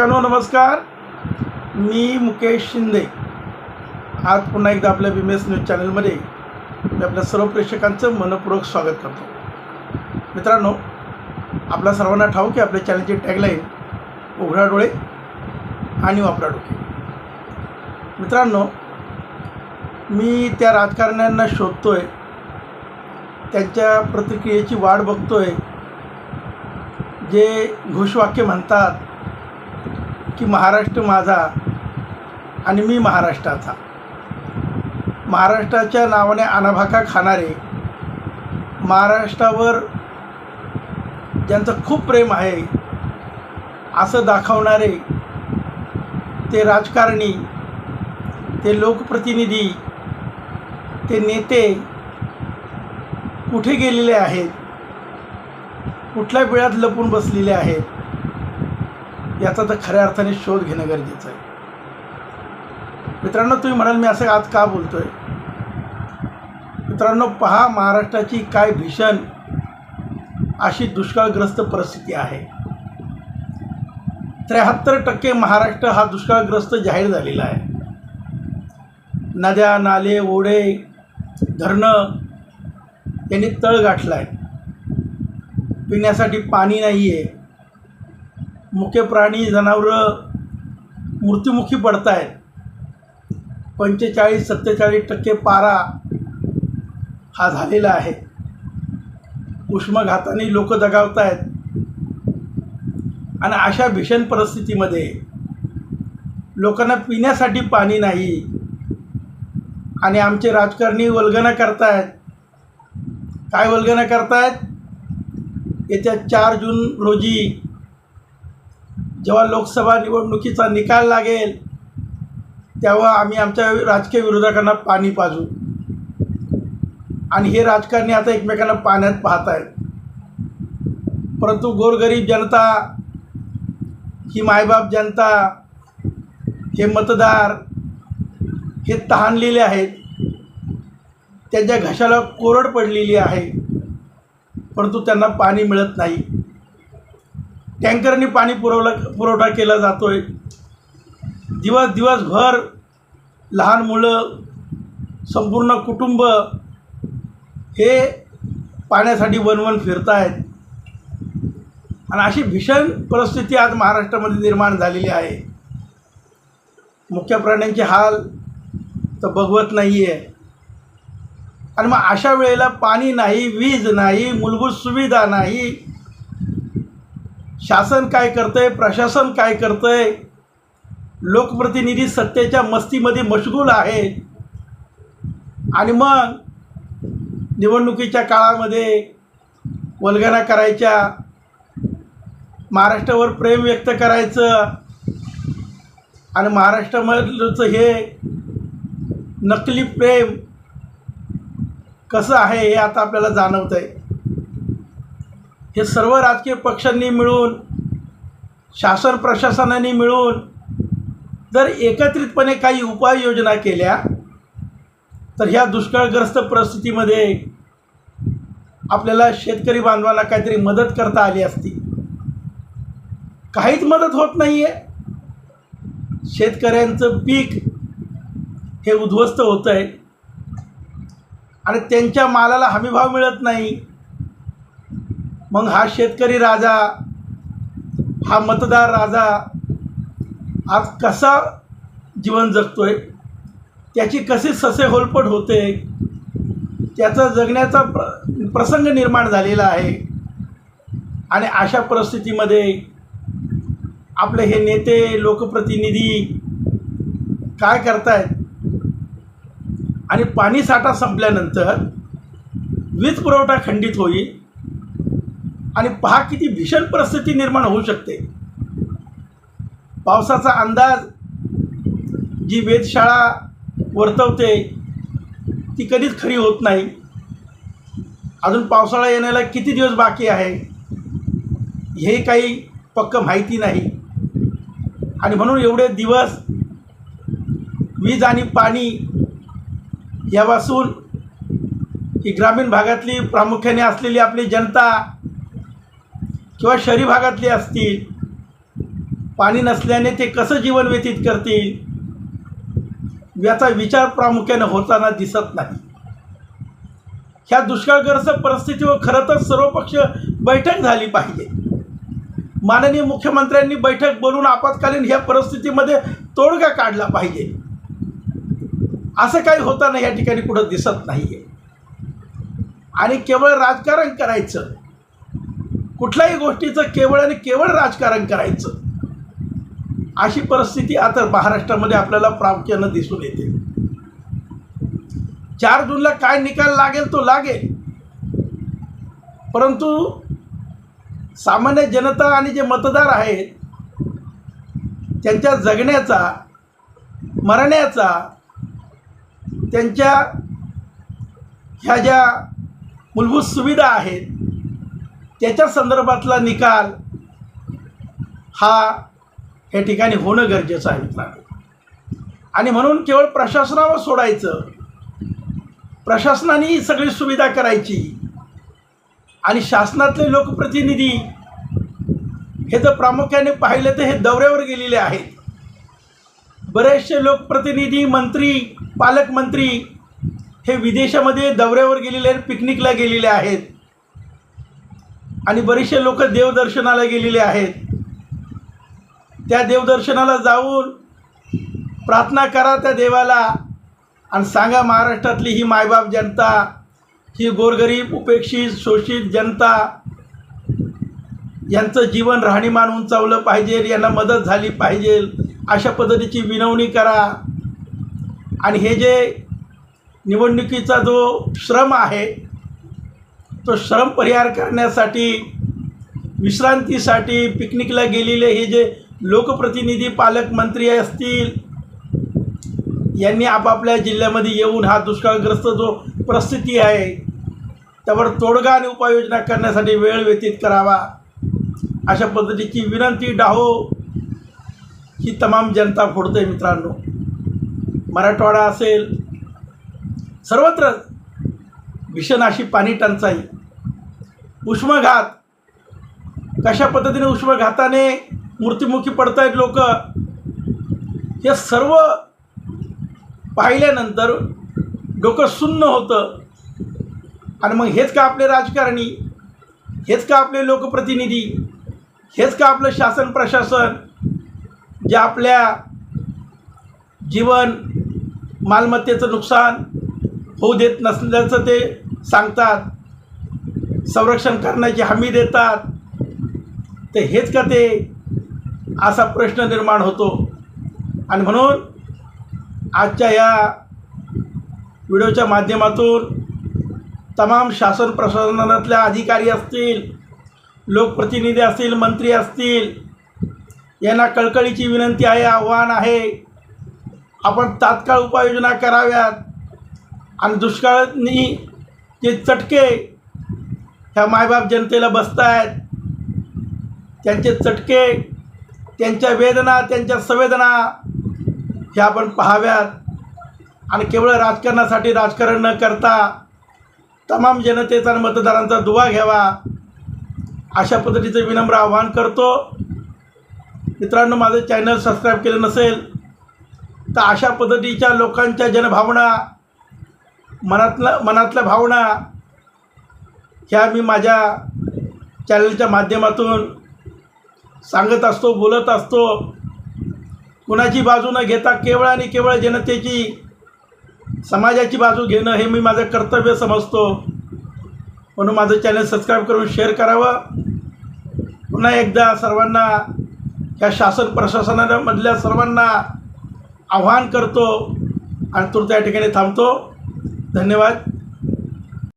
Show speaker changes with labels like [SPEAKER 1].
[SPEAKER 1] प्रेक्षकांनो नमस्कार. मी मुकेश शिंदे. आज पुन्हा एकदा आपल्या बी एस न्यूज चॅनलमध्ये मी आपल्या सर्व प्रेक्षकांचं मनपूर्वक स्वागत करतो. मित्रांनो आपल्या सर्वांना ठाऊक की आपल्या चॅनलची टॅगलाईन उघडा डोळे आणि वापरा डोके. मित्रांनो मी त्या राजकारण्यांना शोधतो आहे त्यांच्या प्रतिक्रियेची वाट आहे जे घोषवाक्य म्हणतात की महाराष्ट्र माझा आणि मी महाराष्ट्राचा. महाराष्ट्राच्या नावाने अनाभाका खाणारे महाराष्ट्रावर ज्यांचं खूप प्रेम आहे असं दाखवणारे ते राजकारणी ते लोकप्रतिनिधी ते नेते कुठे गेलेले आहेत? कुठल्या वेळात लपून बसलेले आहेत? याचा तर खऱ्या अर्थाने शोध घेणं गरजेचं आहे. मित्रांनो तुम्ही म्हणाल मी असं आज का बोलतो आहे मित्रांनो पहा महाराष्ट्राची काय भीषण अशी दुष्काळग्रस्त परिस्थिती आहे. त्र्याहत्तर टक्के महाराष्ट्र हा दुष्काळग्रस्त जाहीर झालेला आहे. नद्या नाले ओढे धरणं यांनी तळ गाठला आहे पिण्यासाठी पाणी नाही आहे मुके प्राणी जनावरं मृत्युमुखी पडत आहेत पंचेचाळीस सत्तेचाळीस टक्के पारा हा झालेला आहे. उष्माघाताने लोक दगावत आहेत आणि अशा भीषण परिस्थितीमध्ये लोकांना पिण्यासाठी पाणी नाही आणि आमचे राजकारणी वल्गना करतायत. काय वल्गना करतायत? येत्या चार जून रोजी जेव्हा लोकसभा निवडणुकीचा निकाल लागेल तेव्हा आम्ही आमच्या राजकीय विरोधकांना पाणी पाजू. आणि हे राजकारणी आता एकमेकांना पाण्यात पाहत आहेत परंतु गोरगरीब जनता ही मायबाप जनता हे मतदार हे तहानलेले आहेत. त्यांच्या घशाला कोरड पडलेली आहे. परंतु त्यांना पाणी मिळत नाही. टँकरनी पाणी पुरवला पुरवठा केला जातो आहे दिवस दिवसभर लहान मुलं संपूर्ण कुटुंब हे पाण्यासाठी वनवन फिरत आहेत आणि अशी भीषण परिस्थिती आज महाराष्ट्रामध्ये निर्माण झालेली आहे. मुख्य प्राण्यांचे हाल तर बघवत नाही आहे आणि मग अशा वेळेला पाणी नाही वीज नाही मूलभूत सुविधा नाही शासन काय करतंय? प्रशासन काय करतंय? लोकप्रतिनिधी सत्तेच्या मस्तीमध्ये मशगूल आहेत आणि मग निवडणुकीच्या काळामध्ये वल्गना करायच्या महाराष्ट्रावर प्रेम व्यक्त करायचं आणि महाराष्ट्रामधलंचं हे नकली प्रेम कसं आहे हे आता आपल्याला जाणवतं आहे हे सर्व राजकीय पक्षांनी मिळून शासन प्रशासनाने मिळून जर एकत्रितपणे काही उपाययोजना केल्या तर ह्या दुष्काळग्रस्त परिस्थितीमध्ये आपल्याला शेतकरी बांधवांना काहीतरी मदत करता आली असती. काहीच मदत होत नाही आहे शेतकऱ्यांचं पीक हे उद्ध्वस्त होतं आहे आणि त्यांच्या मालाला हमीभाव मिळत नाही. मग हा शेतकरी राजा हा मतदार राजा आज कसा जीवन जगतोय? त्याची कशी ससे होलपट होते? त्याचा जगण्याचा प्र प्रसंग निर्माण झालेला आहे. आणि अशा परिस्थितीमध्ये आपले हे नेते लोकप्रतिनिधी काय करतायत? आणि पाणीसाठा संपल्यानंतर वीज पुरवठा खंडित होईल. आणि पहा किती भीषण परिस्थिती निर्माण होऊ शकते. पावसाचा अंदाज जी वेधशाळा वर्तवते ती कधीच खरी होत नाही. अजून पावसाळा येण्याला किती दिवस बाकी आहे हे काही पक्क माहिती नाही. आणि म्हणून एवढे दिवस वीज आणि पाणी यापासून ही ग्रामीण भागातली प्रामुख्याने असलेली आपली जनता किंवा शहरी भागातली असतील पाणी नसल्याने ते कसं जीवन व्यतीत करतील याचा विचार प्रामुख्याने होताना दिसत नाही. ह्या दुष्काळग्रस्त परिस्थितीवर खरं तर सर्वपक्ष बैठक झाली पाहिजे. माननीय मुख्यमंत्र्यांनी बैठक बोलून आपत्कालीन ह्या परिस्थितीमध्ये तोडगा काढला पाहिजे. असं काही होताना या ठिकाणी कुठं दिसत नाही आहे आणि केवळ राजकारण करायचं कुठल्याही गोष्टीचं केवळ आणि केवळ राजकारण करायचं. अशी परिस्थिती आता महाराष्ट्रामध्ये आपल्याला प्रामुख्यानं दिसून येते. चार जूनला काय निकाल लागेल तो लागेल. परंतु सामान्य जनता आणि जे मतदार आहेत त्यांच्या जगण्याचा मरण्याचा त्यांच्या ह्या ज्या मूलभूत सुविधा आहेत त्याच्या संदर्भातला निकाल हा या ठिकाणी होणं गरजेचं आहे. आणि म्हणून केवळ प्रशासनावर सोडायचं प्रशासनाने ही सगळी सुविधा करायची आणि शासनातले लोकप्रतिनिधी हे जर प्रामुख्याने पाहिलं तर हे दौऱ्यावर गेलेले आहेत. बरेचसे लोकप्रतिनिधी मंत्री पालकमंत्री हे विदेशामध्ये दौऱ्यावर गेलेले आहेत पिकनिकला गेलेले आहेत. आणि बरेचसे लोक देवदर्शनाला गेलेले आहेत. त्या देवदर्शनाला जाऊन प्रार्थना करा त्या देवाला आणि सांगा महाराष्ट्रातली ही मायबाप जनता ही गोरगरीब उपेक्षित शोषित जनता यांचं जीवन राहणीमान उंचावलं पाहिजे यांना मदत झाली पाहिजे अशा पद्धतीची विनवणी करा. आणि हे जे निवडणुकीचा जो श्रम आहे तो श्रम परिहार करण्यासाठी विश्रांतीसाठी पिकनिकला गेलेले हे जे लोकप्रतिनिधी पालकमंत्री असतील यांनी आपापल्या जिल्ह्यामध्ये येऊन हा दुष्काळग्रस्त जो परिस्थिती आहे त्यावर तोडगा आणि उपाययोजना करण्यासाठी वेळ व्यतीत करावा. अशा पद्धतीची विनंती डाहो ही तमाम जनता फोडते मित्रांनो. मराठवाडा असेल सर्वत्र भीषण अशी पाणी टंचाई. उष्माघात. कशा पद्धतीने उष्माघाताने मूर्तिमुखी पडत आहेत लोक? हे सर्व पाहिल्यानंतर डोकं सुन्न होतं. आणि मग हेच का आपले राजकारणी? हेच का आपले लोकप्रतिनिधी? हेच का आपलं शासन प्रशासन? जे आपल्या जीवन मालमत्तेचं नुकसान होऊ देत नसल्याचं ते सांगतात संरक्षण करण्याची हमी देतात. ते हेच का ते? असा प्रश्न निर्माण होतो. आणि म्हणून आजच्या या व्हिडिओच्या माध्यमातून तमाम शासन प्रशासनातल्या अधिकारी असतील लोकप्रतिनिधी असतील मंत्री असतील यांना कळकळीची विनंती आहे आव्हान आहे. आपण तात्काळ उपाययोजना कराव्यात. आणि दुष्काळनी जे चटके ह्या मायबाप जनतेला बसत आहेत त्यांचे चटके त्यांच्या वेदना त्यांच्या संवेदना ह्या आपण पाहाव्यात. आणि केवळ राजकारणासाठी राजकारण न करता तमाम जनतेचा आणि मतदारांचा दुवा घ्यावा. अशा पद्धतीचं विनम्र आवाहन करतो. मित्रांनो माझं चॅनल सबस्क्राईब केलं नसेल तर अशा पद्धतीच्या लोकांच्या जनभावना मनातलं मनातल्या भावना ह्या मी माझ्या चॅनलच्या माध्यमातून सांगत असतो बोलत असतो. कुणाची बाजू न घेता केवळ आणि केवळ जनतेची समाजाची बाजू घेणं हे मी माझं कर्तव्य समजतो. म्हणून माझं चॅनल सबस्क्राईब करून शेअर करावं. पुन्हा एकदा सर्वांना ह्या शासन प्रशासनामधल्या सर्वांना आव्हान करतो आणि तुर्त या ठिकाणी थांबतो. धन्यवाद.